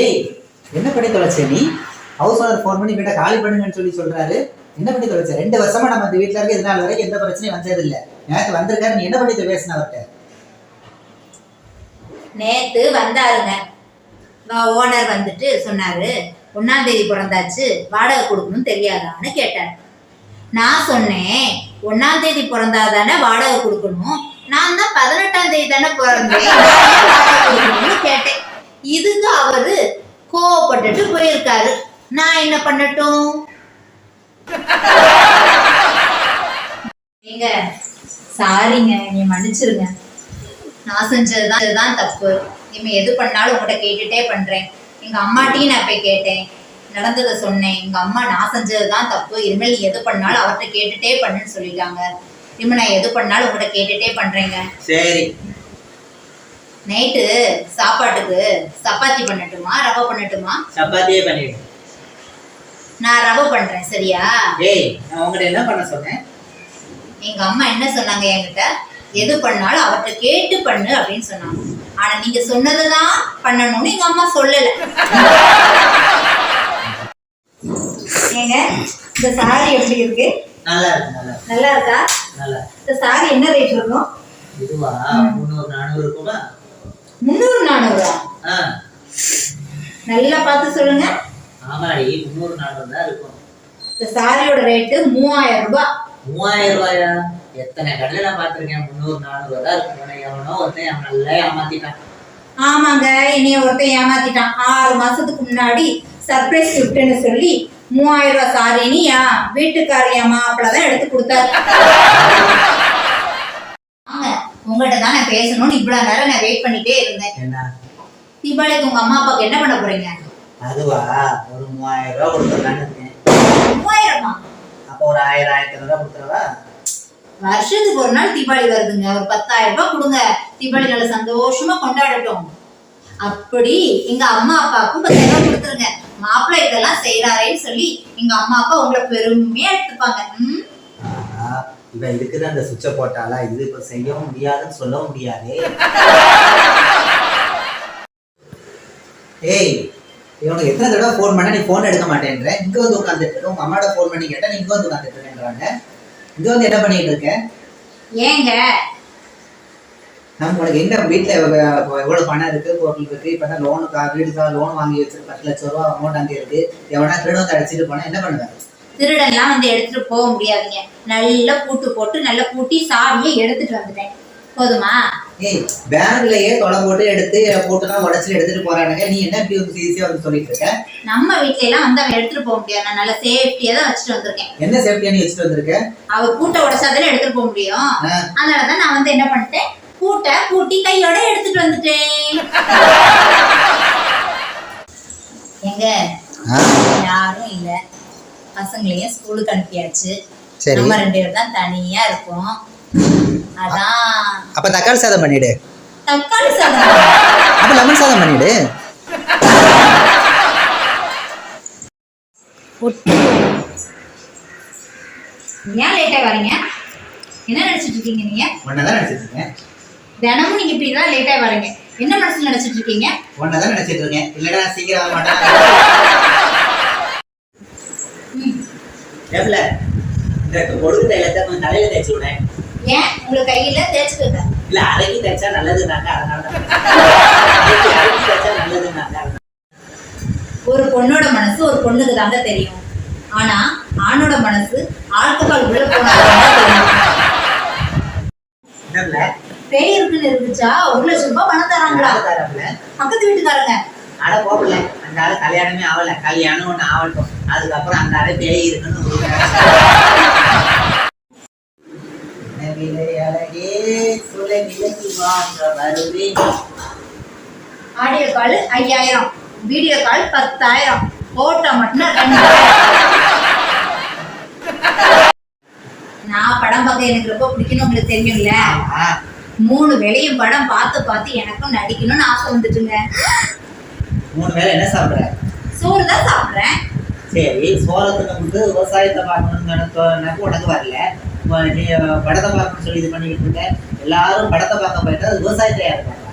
ஏய் என்ன பண்ணி தொலைச்ச நீ? ஹவுஸ் ஓனர் ஃபோன் பண்ணி வீட்டை காலி பண்ணுங்கன்னு சொல்லி சொல்றாரு. என்ன பண்ணி தொலைச்ச? ரெண்டு வருஷமா நம்ம இந்த வீட்டில் இருக்க இதனால வரைக்கும் எந்த பிரச்சனையும் வந்தது இல்ல நேற்று வந்திருக்காரு நீ என்ன பண்ணி பேசின அவர்கிட்ட? நேத்து வந்தாருங்க. ஓனர் வந்துட்டு சொன்னாரு ஒன்னாம் தேதி பிறந்தாச்சு வாடகை கொடுக்கணும் தெரியாதான்னு கேட்டார். நான் சொன்னேன் ஒன்னாம் தேதி பிறந்தாதானே வாடகை கொடுக்கணும்? நான் தான் பதினெட்டாம் தேதி தானே பிறந்தேன். கேட்டேன். இதுக்கு அவரு கோவப்பட்டுட்டு போயிருக்காரு. நான் என்ன பண்ணட்டும்? நீங்க சாரிங்க நீ மன்னிச்சிருங்க. நான் செஞ்சதுதான் இதுதான் தப்பு. இனிமே எது பண்ணாலும் உங்கள்கிட்ட கேட்டுட்டே பண்றேன். எங்க அம்மாட்டையும் நான் போய் கேட்டேன். நடந்ததை சொன்னேன். எங்க அம்மா நான் செஞ்சதுதான் தப்பு. இனிமேல் நீ எது பண்ணாலும் அவர்கிட்ட கேட்டுட்டே பண்ணுன்னு சொல்லிட்டாங்க. இனிமேல் நான் எது பண்ணாலும் உங்கள்கிட்ட கேட்டுட்டே பண்றேங்க. சரி. நைட்டு சாப்பாட்டுக்கு சப்பாத்தி பண்ணட்டுமா ரவை பண்ணட்டுமா? சப்பாத்தியே பண்ணிடு. நான் ரவை பண்றேன் சரியா? ஏய் நான் உங்ககிட்ட என்ன பண்ண சொன்னேன்? எங்க அம்மா என்ன சொன்னாங்க என்கிட்ட? எது பண்ணாலும் அவர்கிட்ட கேட்டு பண்ணு அப்படின்னு சொன்னாங்க. ஆனா நீங்க சொன்னதுதான் பண்ணணும்னு எங்க அம்மா சொல்லல. ஏங்க இந்த சாரி எப்படி இருக்கு நல்லா இருக்கு. நல்லா இருக்கு, நல்லா. இந்த சாரி என்ன ரேட் இருக்கும் இதுவா? முந்நூறு நானூறு இருக்குமா? முந்நூறு நானூறா? ஆ. நல்லா பார்த்து சொல்லுங்க. ஆமாடி முந்நூறு நானூறு தான் இருக்கும். இந்த சாரியோட ரேட்டு மூவாயிரம் ரூபாய் மூவாயிரம் ரூபாயா? எத்தனை கடையில நான் பார்த்திருக்கேன் முந்நூறு நானூறு தான் இருக்கும். எவனோ ஒருத்தன் நல்லா ஏமாத்திட்டான். ஆமாங்க என்னைய ஒருத்தன் ஏமாத்திட்டான். ஆறு மாசத்துக்கு முன்னாடி சர்ப்ரைஸ் கிஃப்ட்னு சொல்லி மூவாயிரம் ரூபாய் சாரின்னு என் வீட்டுக்கார என் மாப்பிள்ள தான் எடுத்து கொடுத்தாரு. வாங்க உங்கள்கிட்ட தான் நான் பேசணும்னு இவ்வளவு நேரம் நான் வெயிட் பண்ணிட்டே இருந்தேன். தீபாவளிக்கு உங்க அம்மா அப்பாவுக்கு என்ன பண்ண போறீங்க? அதுவா? ஒரு மூவாயிரம் ரூபாய் கொடுத்துடலான்னு மூவாயிரமா? அப்போ ஒரு ஆயிரம் ஆயிரத்தி ஐநூறு ரூபாய் கொடுத்துருவா வருஷத்துக்கு ஒரு நாள் தீபாவளி வருதுங்க. ஒரு பத்தாயிரம் ரூபாய் கொடுங்க. தீபாவளி நல்ல சந்தோஷமா கொண்டாடட்டும். அப்படி எங்க அம்மா அப்பாவுக்கும் பத்தாயிரம் ரூபாய் கொடுத்துருங்க. மாப்பிள்ளை இதெல்லாம் செய்யறாரேன்னு சொல்லி எங்க அம்மா அப்பா உங்களை பெருமையா எடுத்துப்பாங்க. இவன் இதுக்குதான் அந்த சுவிட்சை போட்டாளா? இது இப்ப செய்யவும் முடியாதுன்னு சொல்லவும் முடியாது. ஏய் இவனுக்கு எத்தனை தடவை ஃபோன் பண்ணா நீ ஃபோன் எடுக்க மாட்டேன்ற? இங்க வந்து உட்காந்துட்டு இருக்க. உங்க அம்மாவோட ஃபோன் பண்ணி கேட்டா நீ இங்க வந்து உட்காந்துட்டு இருக்கேன்றாங்க. இங்க வந்து என்ன பண்ணிட்டு இருக்க? ஏங்க நம்ம உனக்கு என்ன வீட்டுல எவ்வ- எவ்வளவு பணம் இருக்கு பொருள் இருக்கு இப்பதான் லோனுக்கா வீடுக்கா லோன் வாங்கி வச்சிருக்கு பத்து லட்சம் ரூபா அமௌண்ட் அங்கே இருக்கு. எவனா திருட வந்து அடிச்சிட்டு போனா என்ன பண்ணுவேன் திருடன்லாம் வந்து எடுத்துட்டு போக முடியாதுங்க. நல்லா பூட்டு போட்டு நல்லா பூட்டி சாவியை எடுத்துட்டு வந்துட்டேன். போதுமா? ஏய் பேங்க்லயே தொலை போட்டு எடுத்து போட்டு தான் உடச்சி எடுத்துட்டு போறானுங்க. நீ என்ன இப்படி வந்து ஈஸியா வந்து சொல்லிட்டு இருக்க? நம்ம வீட்ல எல்லாம் வந்து அவன் எடுத்துட்டு போக முடியாது. நான் நல்லா சேஃப்டியா தான் வச்சுட்டு வந்திருக்கேன். என்ன சேஃப்டியா நீ வச்சுட்டு வந்திருக்க? அவர் பூட்டை உடைச்சாதானே எடுத்துட்டு போக முடியும். அதனாலதான் நான் வந்து என்ன பண்ணிட்டேன்? பூட்டை பூட்டி கையோட எடுத்துட்டு வந்துட்டேன். எங்க? யாரும் இல்ல. பசங்களையும் ஸ்கூலுக்கு அனுப்பியாச்சு. நம்ம ரெண்டு பேரும் தான் தனியா இருக்கோம். அதான். அப்ப தக்காளி சாதம் பண்ணிடு. தக்காளி சாதம். அப்ப லெமன் சாதம் பண்ணிடு. ஏன் லேட்டா வரீங்க? என்ன நினைச்சிட்டு இருக்கீங்க நீங்க? ஒன்னதான் நினைச்சிட்டு இருக்கேன். தினமும் நீங்க இப்படி தான் லேட்டா வரீங்க. என்ன மனசுல நினைச்சிட்டு இருக்கீங்க? ஒன்னதான் நினைச்சிட்டு இருக்கேன். இல்லடா சீக்கிரம் வர மாட்டேன். இந்த பொழுது தைலத்தை கொஞ்சம் தலையில தேய்ச்சி விடேன் ஏன்? உங்க கையில தேய்ச்சுக்கோங்க இல்ல அரைக்கி தைச்சா நல்லதுனாங்க அதனால தான். அரைக்கி தைச்சா நல்லதுனாங்க ஒரு பொண்ணோட மனசு ஒரு பொண்ணுக்கு தாங்க தெரியும். ஆனா ஆணோட மனசு ஆல்கஹால் உள்ள போனாதான் தெரியும். பேய் இருக்குன்னு இருந்துச்சா ஒரு லட்சம் ரூபாய் பணம் தராங்களா? தரம்ல பக்கத்து வீட்டுக்காரங்க. அட போகல. அந்த ஆளு கல்யாணமே ஆகல. கல்யாணம் ஒண்ணு ஆகட்டும். அதுக்கப்புறம் அந்த ஆளு பேய் இருக்குன்னு ஒரு நிலவிலை அழகே சுலை விலக்கி வாங்க வருவேன். ஆடியோ கால் ஐயாயிரம். வீடியோ கால் பத்தாயிரம். போட்டோ மட்டும் நான் படம் பார்க்க எனக்கு ரொம்ப பிடிக்கும்னு உங்களுக்கு தெரியும்ல. மூணு வேளையும் படம் பார்த்து பார்த்து எனக்கும் நடிக்கணும்னு ஆசை வந்துட்டுங்க. மூணு வேளை என்ன சாப்பிடுற? சோறு தான் சாப்பிட்றேன். சரி சோளத்துக்கு வந்து விவசாயத்தை பார்க்கணும்னு உனக்கு வரல. நீ படத்தை பார்க்கணும்னு சொல்லி இது பண்ணிக்கிட்டு இருக்க. எல்லாரும் படத்தை பார்க்க போயிட்டா விவசாயத்தை யார் பார்ப்பாங்க